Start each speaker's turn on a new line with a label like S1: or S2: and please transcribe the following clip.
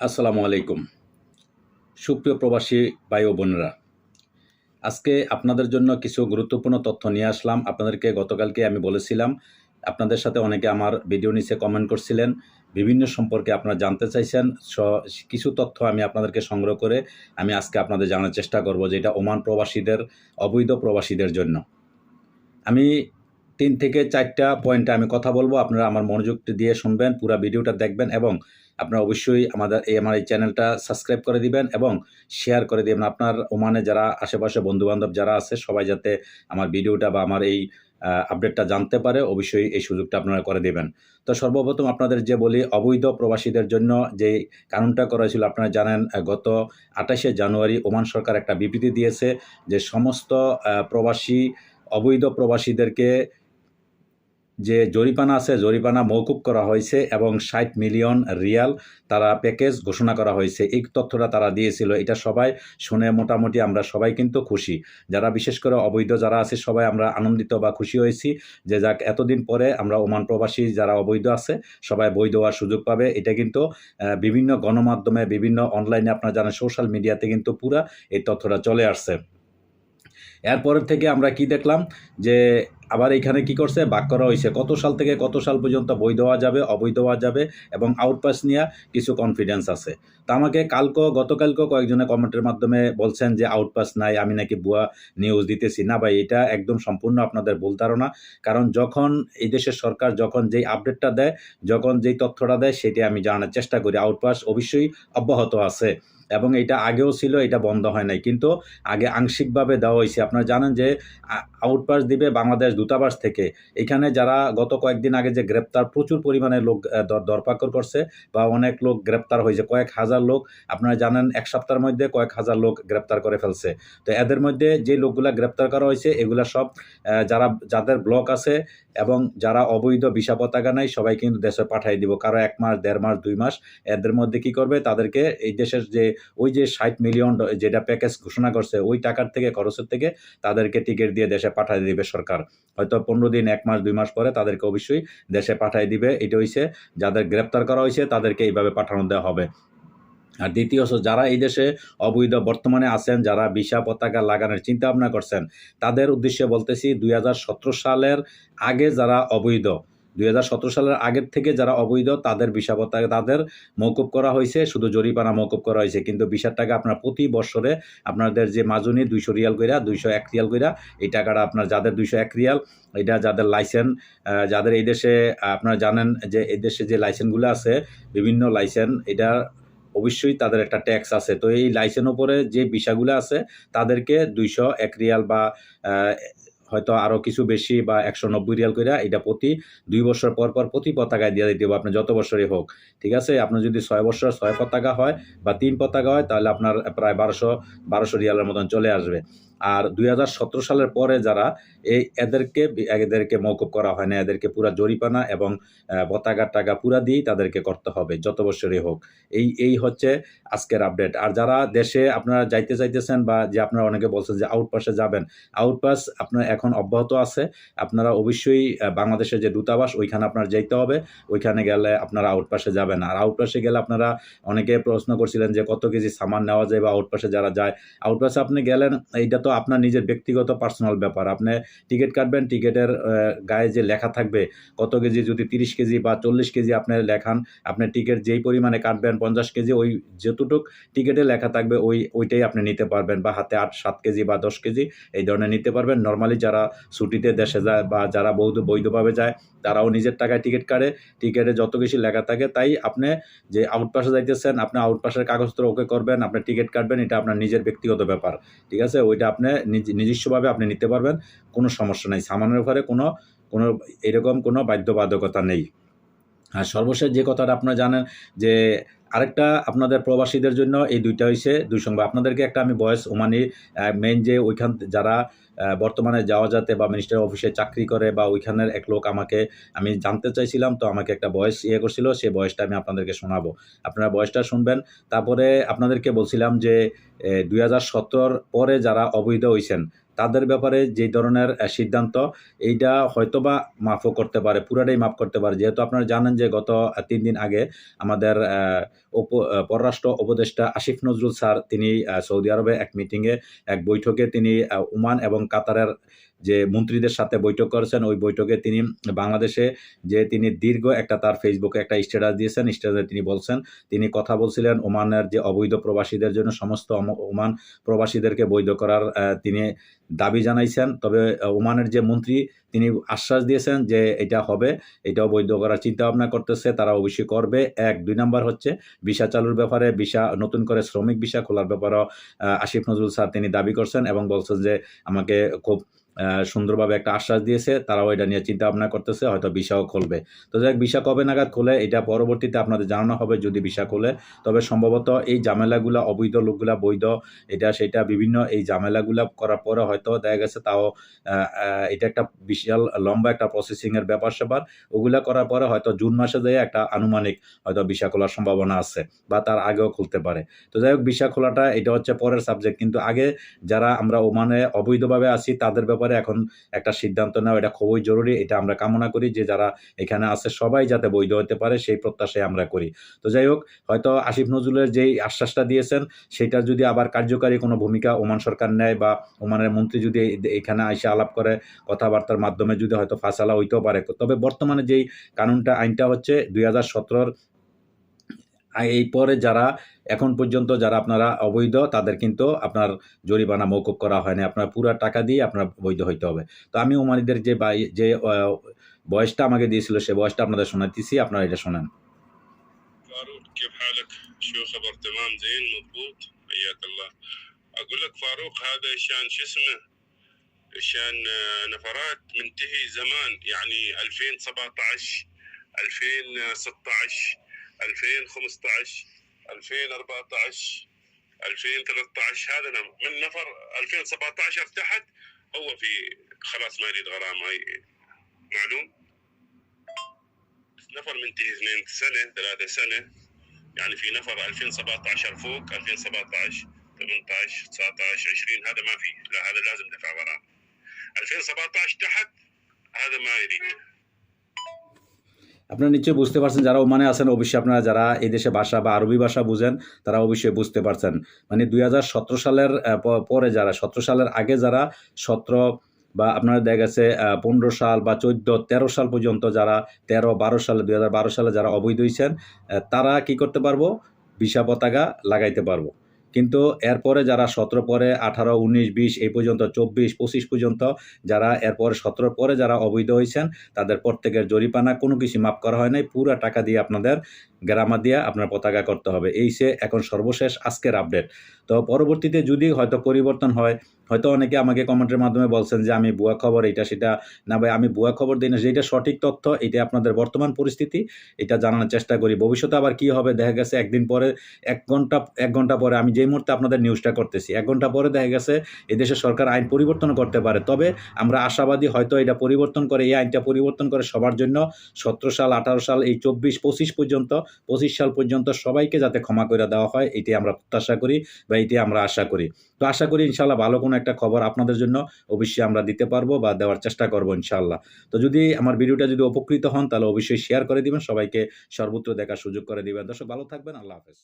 S1: আসসালামু আলাইকুম। সুপ্রিয় প্রবাসী ভাই ও বোনেরা, আজকে আপনাদের জন্য কিছু গুরুত্বপূর্ণ তথ্য নিয়ে আসলাম। আপনাদেরকে গতকালকে আমি বলেছিলাম, আপনাদের সাথে অনেকে আমার ভিডিও নিচে কমেন্ট করছিলেন, বিভিন্ন সম্পর্কে আপনারা জানতে চাইছেন কিছু তথ্য আমি আপনাদেরকে সংগ্রহ করে আমি আজকে আপনাদের জানার চেষ্টা করব, যেটা ওমান প্রবাসীদের, অবৈধ প্রবাসীদের জন্য। আমি তিন থেকে চারটা পয়েন্টে আমি কথা বলব। আপনারা আমার মনোযোগ দিয়ে শুনবেন, পুরো ভিডিওটা দেখবেন এবং আপনারা অবশ্যই আমাদের এই আমার এই চ্যানেলটা সাবস্ক্রাইব করে দিবেন এবং শেয়ার করে দিবেন। আপনার ওমানে যারা আশেপাশে বন্ধুবান্ধব যারা আছে, সবাই যাতে আমার ভিডিওটা বা আমার এই আপডেটটা জানতে পারে, অবশ্যই এই সুযোগটা আপনারা করে দেবেন। তো সর্বপ্রথম আপনাদের যে বলি, অবৈধ প্রবাসীদের জন্য যে কানুনটা করা হয়েছিল, আপনারা জানেন গত আঠাশে জানুয়ারি ওমান সরকার একটা বিবৃতি দিয়েছে যে সমস্ত প্রবাসী, অবৈধ প্রবাসীদেরকে যে জরিপানা আছে জরিপানা মৌকুব করা হয়েছে এবং ষাট মিলিয়ন রিয়াল তারা প্যাকেজ ঘোষণা করা হয়েছে। এই তথ্যটা তারা দিয়েছিল, এটা সবাই শুনে মোটামুটি আমরা সবাই কিন্তু খুশি। যারা বিশেষ করে অবৈধ যারা আছে, সবাই আমরা আনন্দিত বা খুশি হয়েছি যে যাক, এতদিন পরে আমরা ওমান প্রবাসী যারা অবৈধ আছে, সবাই বৈধ হওয়ার সুযোগ পাবে। এটা কিন্তু বিভিন্ন গণমাধ্যমে, বিভিন্ন অনলাইনে আপনারা জানেন সোশ্যাল মিডিয়াতে কিন্তু পুরা এই তথ্যটা চলে আসছে। এরপরের থেকে আমরা কি দেখলাম? যে আবার এখানে কি করছে? বাক করা হয়েছে কত সাল থেকে কত সাল পর্যন্ত বই দেওয়া যাবে অবৈধ হওয়া যাবে এবং আউটপাস নিয়ে কিছু কনফিডেন্স আছে। তা আমাকে কালকে, গতকালকে কয়েকজনে কমেন্টের মাধ্যমে বলছেন যে আউটপাস নাই, আমি নাকি ভুয়া নিউজ দিতেছি। না ভাই, এটা একদম সম্পূর্ণ আপনাদের ভুল ধারণা। কারণ যখন এই দেশের সরকার যখন যেই আপডেটটা দেয়, যখন যেই তথ্যটা দেয়, সেটি আমি জানার চেষ্টা করি। আউটপাস অবশ্যই অব্যাহত আছে। এবং এটা আগেও ছিল, এটা বন্ধ হয় নাই। কিন্তু আগে আংশিকভাবে দেওয়া হয়েছে। আপনারা জানেন যে আউটপাস দিবে বাংলাদেশ দূতাবাস থেকে। এখানে যারা গত কয়েকদিন আগে যে গ্রেপ্তার, প্রচুর পরিমাণে লোক দরপাকড় করছে বা অনেক লোক গ্রেপ্তার হয়েছে, কয়েক হাজার লোক। আপনারা জানেন এক সপ্তাহের মধ্যে কয়েক হাজার লোক গ্রেপ্তার করে ফেলছে। তো এদের মধ্যে যে লোকগুলা গ্রেপ্তার করা হয়েছে, এগুলা সব যারা, যাদের ব্লক আছে এবং যারা অবৈধ ভিসা পতাকা নাই সবাই কিন্তু দেশে পাঠিয়ে দিব। কারও এক মাস, দেড় মাস, দুই মাস। এদের মধ্যে কি করবে? তাদেরকে এই দেশের যে ওই যে ষাট মিলিয়ন যেটা প্যাকেজ ঘোষণা করছে, ওই টাকার থেকে, খরচের থেকে তাদেরকে টিকিট দিয়ে দেশে পাঠিয়ে দিবে সরকার। হয়তো পনেরো দিন, এক মাস, দুই মাস পরে তাদেরকে অবশ্যই দেশে পাঠিয়ে দিবে। এটা হইছে, যাদের গ্রেপ্তার করা হয়েছে তাদেরকে এইভাবে পাঠানো দেওয়া হবে। আর দ্বিতীয় হচ্ছে, যারা এই দেশে অবৈধ বর্তমানে আছেন, যারা বিশা পতাকা লাগানোর চিন্তা ভাবনা করছেন, তাদের উদ্দেশ্যে বলতেছি, দুই হাজার সতেরো সালের আগে যারা অবৈধ দুই হাজার সতেরো সালের আগের থেকে যারা অবৈধ, তাদের ভিসা তাদের মৌকুব করা হয়েছে। শুধু জরিপানা মৌকুব করা হয়েছে, কিন্তু ভিসার টাকা আপনার প্রতি বছরে আপনাদের যে মাজুনি দুইশো রিয়াল কইরা, দুইশো এক রিয়াল কইরা, এই টাকাটা আপনার যাদের দুইশো এক রিয়াল, এটা যাদের লাইসেন্স যাদের এই দেশে, আপনারা জানেন যে এই দেশে যে লাইসেন্সগুলো আছে, বিভিন্ন লাইসেন্স, এটা অবশ্যই তাদের একটা ট্যাক্স আছে। তো এই লাইসেন্স উপরে যে বিষয়গুলো আছে, তাদেরকে দুইশো এক রিয়াল বা হয়তো আরও কিছু বেশি বা একশো নব্বই রিয়াল করে এটা প্রতি দুই বছর পর পর প্রতি পতাকায় দিয়ে দিতে হবে, আপনি যত বছরই হোক। ঠিক আছে? আপনার যদি ছয় বছর ছয় পতাকা হয় বা তিন পতাকা হয়, তাহলে আপনার প্রায় বারোশো বারোশো রিয়ালের মতন চলে আসবে। আর দুই হাজার সতেরো সালের পরে যারা এই এদেরকে এদেরকে মৌকুব করা হয় না, এদেরকে পুরা জরিপানা এবং পতাকার টাকা পুরা দিয়েই তাদেরকে করতে হবে, যত বছরই হোক। এই এই হচ্ছে আজকের আপডেট আর যারা দেশে আপনারা যাইতে চাইতেছেন বা যে আপনারা অনেকে বলছেন যে আউটপাসে যাবেন আউটপাস আপনার এখন অব্যাহত আছে। আপনারা অবশ্যই বাংলাদেশের যে দূতাবাস, ওইখানে আপনার যাইতে হবে। ওইখানে গেলে আপনারা আউটপাসে যাবেন। আর আউটপাসে গেলে আপনারা অনেকে প্রশ্ন করছিলেন যে কত কেজি সামান নেওয়া যায় বা আউটপাসে যারা যায়। আউটপাসে আপনি গেলেন, এইটা তো আপনার নিজের ব্যক্তিগত পার্সোনাল ব্যাপার। আপনি টিকিট কাটবেন, টিকিটের গায়ে যে লেখা থাকবে, কত কেজি, যদি তিরিশ কেজি বা চল্লিশ কেজি আপনি লেখান, আপনি টিকিট যেই পরিমাণে কাটবেন, পঞ্চাশ কেজি, ওই যতটুক টিকিটে লেখা থাকবে, ওই, ওইটাই আপনি নিতে পারবেন। বা হাতে আট, সাত কেজি বা দশ কেজি, এই ধরনের নিতে পারবেন। নর্মালি যারা ছুটিতে দেশে যায় বা যারা বৈধ, বৈধভাবে যায়, তারাও নিজের টাকায় টিকিট কাটে। টিকিটে যত বেশি লেখা থাকে, তাই আপনি যে আউটপাসে যাইতেছেন, আপনি আউটপাসের কাগজপত্র ওকে করবেন, আপনি টিকিট কাটবেন, এটা আপনার নিজের ব্যক্তিগত ব্যাপার। ঠিক আছে? ওইটা আপনি নিজ- নিজস্বভাবে আপনি নিতে পারবেন, কোনো সমস্যা নেই। সামানের ব্যাপারে কোনো কোনো এরকম কোনো বাধ্যবাধকতা নেই। আর সর্বশেষ যে কথাটা আপনারা জানেন যে আরেকটা আপনাদের প্রবাসীদের জন্য এই দুইটা হয়েছে দুই সংবাদ। আপনাদেরকে একটা আমি বয়স ওমানি মেন যে ওইখান যারা বর্তমানে যাওয়া যাতে বা মিনিস্টার অফিসে চাকরি করে বা ওইখানের এক লোক আমাকে, আমি জানতে চাইছিলাম, তো আমাকে একটা বয়স ইয়ে করছিল সেই বয়সটা আমি আপনাদেরকে শোনাবো। আপনারা বয়সটা শুনবেন। তারপরে আপনাদেরকে বলছিলাম যে দুই পরে যারা অবৈধ হয়েছেন তাদের ব্যাপারে যে ধরনের সিদ্ধান্ত, এইটা হয়তোবা মাফও করতে পারে, পুরাটাই মাফ করতে পারে। যেহেতু আপনারা জানেন যে গত তিন দিন আগে আমাদের পররাষ্ট্র উপদেষ্টা আসিফ নজরুল স্যার, তিনি সৌদি আরবে এক মিটিংয়ে এক বৈঠকে তিনি ওমান এবং কাতারের যে মন্ত্রীদের সাথে বৈঠক করেছেন, ওই বৈঠকে তিনি বাংলাদেশে যে তিনি দীর্ঘ একটা তার ফেসবুকে একটা স্ট্যাটাস দিয়েছেন, স্ট্যাটাসে তিনি বলছেন, তিনি কথা বলছিলেন ওমানের যে অবৈধ প্রবাসীদের জন্য, সমস্ত ওমান প্রবাসীদেরকে বৈধ করার তিনি দাবি জানাইছেন। তবে ওমানের যে মন্ত্রী, তিনি আশ্বাস দিয়েছেন যে এটা হবে। এটাও বৈধ করার চিন্তা ভাবনা করতেছে। তারা অবশ্যই করবে। এক, দুই নম্বর হচ্ছে, ভিসা চালুর ব্যাপারে ভিসা, নতুন করে শ্রমিক ভিসা খোলার ব্যাপারেও আসিফ নজরুল স্যার তিনি দাবি করছেন এবং বলছেন যে আমাকে খুব সুন্দরভাবে একটা আশ্বাস দিয়েছে, তারাও এটা নিয়ে চিন্তা ভাবনা করতেছে, হয়তো ভিসাও খুলবে। তো যাই ভিসা কবে নাগাদ খুলে, এটা পরবর্তীতে আপনাদের জানানো হবে যদি ভিসা খুলে। তবে সম্ভবত এই ঝামেলাগুলা, অবৈধ লোকগুলা, বৈধ, এটা সেটা বিভিন্ন এই ঝামেলাগুলা করার পরে হয়তো দেখা গেছে তাও এটা একটা বিশাল লম্বা একটা প্রসেসিংয়ের ব্যাপার স্যাপার। ওগুলা করার পরে হয়তো জুন মাসে যেয়ে একটা আনুমানিক হয়তো ভিসা খোলার সম্ভাবনা আছে বা তার আগেও খুলতে পারে। তো যাই হোক, ভিসা খোলাটা এটা হচ্ছে পরের সাবজেক্ট কিন্তু আগে যারা আমরা ওমানে অবৈধভাবে আছি, তাদের ব্যাপারে এখন একটা সিদ্ধান্ত নেওয়া এটা খুবই জরুরি, এটা আমরা কামনা করি যে যারা এখানে আছে সবাই যাতে বৈধ হতে পারে, সেই প্রত্যাশায় আমরা করি। তো যাই হোক, হয়তো আসিফ নজরুলের যেই আশ্বাসটা দিয়েছেন, সেটার যদি আবার কার্যকারী কোনো ভূমিকা ওমান সরকার নেয় বা ওমানের মন্ত্রী যদি এখানে এসে আলাপ করে, কথাবার্তার মাধ্যমে যদি হয়তো ফাঁসালা হইতেও পারে। তবে বর্তমানে যেই কানুনটা, আইনটা হচ্ছে দুই হাজার সতেরোর এই পরে যারা এখন পর্যন্ত যারা আপনারা অবৈধ তাদের কিন্তু আপনার জরিমানা মৌকুব করা হয়নি আপনার পুরো টাকা দিয়ে আপনার বৈধ হইতে হবে তো আমি ওমানিদের যে বাই- যে আহ, বয়সটা আমাকে দিয়েছিল সে বয়সটা আপনাদের শোনাতেছি আপনারা এটা শোনেন
S2: فاروق كيف حالك؟ شو خبر تمام زين مضبوط؟ حياك الله. اقول لك فاروق هذا شان شو اسمه؟ شان آه، نفرات منتهي زمان يعني 2017 2016 2015 2014 2013 هذا من نفر 2017 تحت هو في خلاص ما يريد غرامة معلوم؟ نفر منتهي اثنين سنة ثلاثة سنة. يعني في نفر 2017 فوق 2017 18 19 20 هذا ما في. لا هذا لازم دفع غرامة. 2017 تحت هذا ما يريد.
S1: আপনারা নিশ্চয়ই বুঝতে পারছেন, যারা ওমানে আছেন, অবশ্যই আপনারা যারা এই দেশে ভাষা বা আরবি ভাষা বুঝেন, তারা অবশ্যই বুঝতে পারছেন। মানে দু হাজার সতেরো সালের পরে যারা, সতেরো সালের আগে যারা, সতেরো বা আপনারা দেখা গেছে পনেরো সাল বা চোদ্দ, তেরো সাল পর্যন্ত যারা, তেরো, বারো সালে দু হাজার বারো সালে যারা অবৈধ হয়েছেন তারা কি করতে পারব? ভিসা পতাকা লাগাইতে পারব। কিন্তু এরপরে যারা সতেরো পরে, আঠারো, উনিশ, বিশ, এই পর্যন্ত চব্বিশ, পঁচিশ পর্যন্ত যারা এরপরে সতেরো পরে যারা অবৈধ হয়েছেন, তাদের প্রত্যেকের জরিপানা কোনো কিছু মাফ করা হয় নাই। পুরো টাকা দিয়ে আপনাদের গ্রামা দিয়ে আপনার পতাকা করতে হবে। এই সে এখন সর্বশেষ আজকের আপডেট তো পরবর্তীতে যদি হয়তো পরিবর্তন হয় হয়তো অনেকে আমাকে কমেন্টের মাধ্যমে বলছেন যে আমি ভুয়া খবর, এটা সেটা না ভাই, আমি ভুয়া খবর দিই না, যেটা সঠিক তথ্য এটা আপনাদের বর্তমান পরিস্থিতি, এটা জানানোর চেষ্টা করি। ভবিষ্যতে আবার কি হবে, দেখা গেছে একদিন পরে, এক ঘণ্টা এক ঘণ্টা পরে আমি যেই মুহূর্তে আপনাদের নিউজটা করতেছি, এক ঘণ্টা পরে দেখা গেছে এদেশের সরকার আইন পরিবর্তন করতে পারে। তবে আমরা আশাবাদী হয়তো এটা পরিবর্তন করে, এই আইনটা পরিবর্তন করে সবার জন্য সতেরো সাল, আঠারো সাল, এই চব্বিশ, পঁচিশ পর্যন্ত, পঁচিশ সাল পর্যন্ত সবাইকে যাতে ক্ষমা করে দেওয়া হয় এটি আমরা প্রত্যাশা করি, বা এটি আমরা আশা করি। তো আশা করি ইনশাল্লাহ ভালো কোনো একটা খবর আপনাদের জন্য, অবশ্যই আমরা দিতে পারব বা দেওয়ার চেষ্টা করব ইনশাল্লাহ তো যদি আমার ভিডিওটা যদি উপকৃত হন, তাহলে অবশ্যই শেয়ার করে দিবেন, সবাইকে সর্বত্র দেখার সুযোগ করে দিবেন। দর্শক, ভালো থাকবেন, আল্লাহ হাফেজ।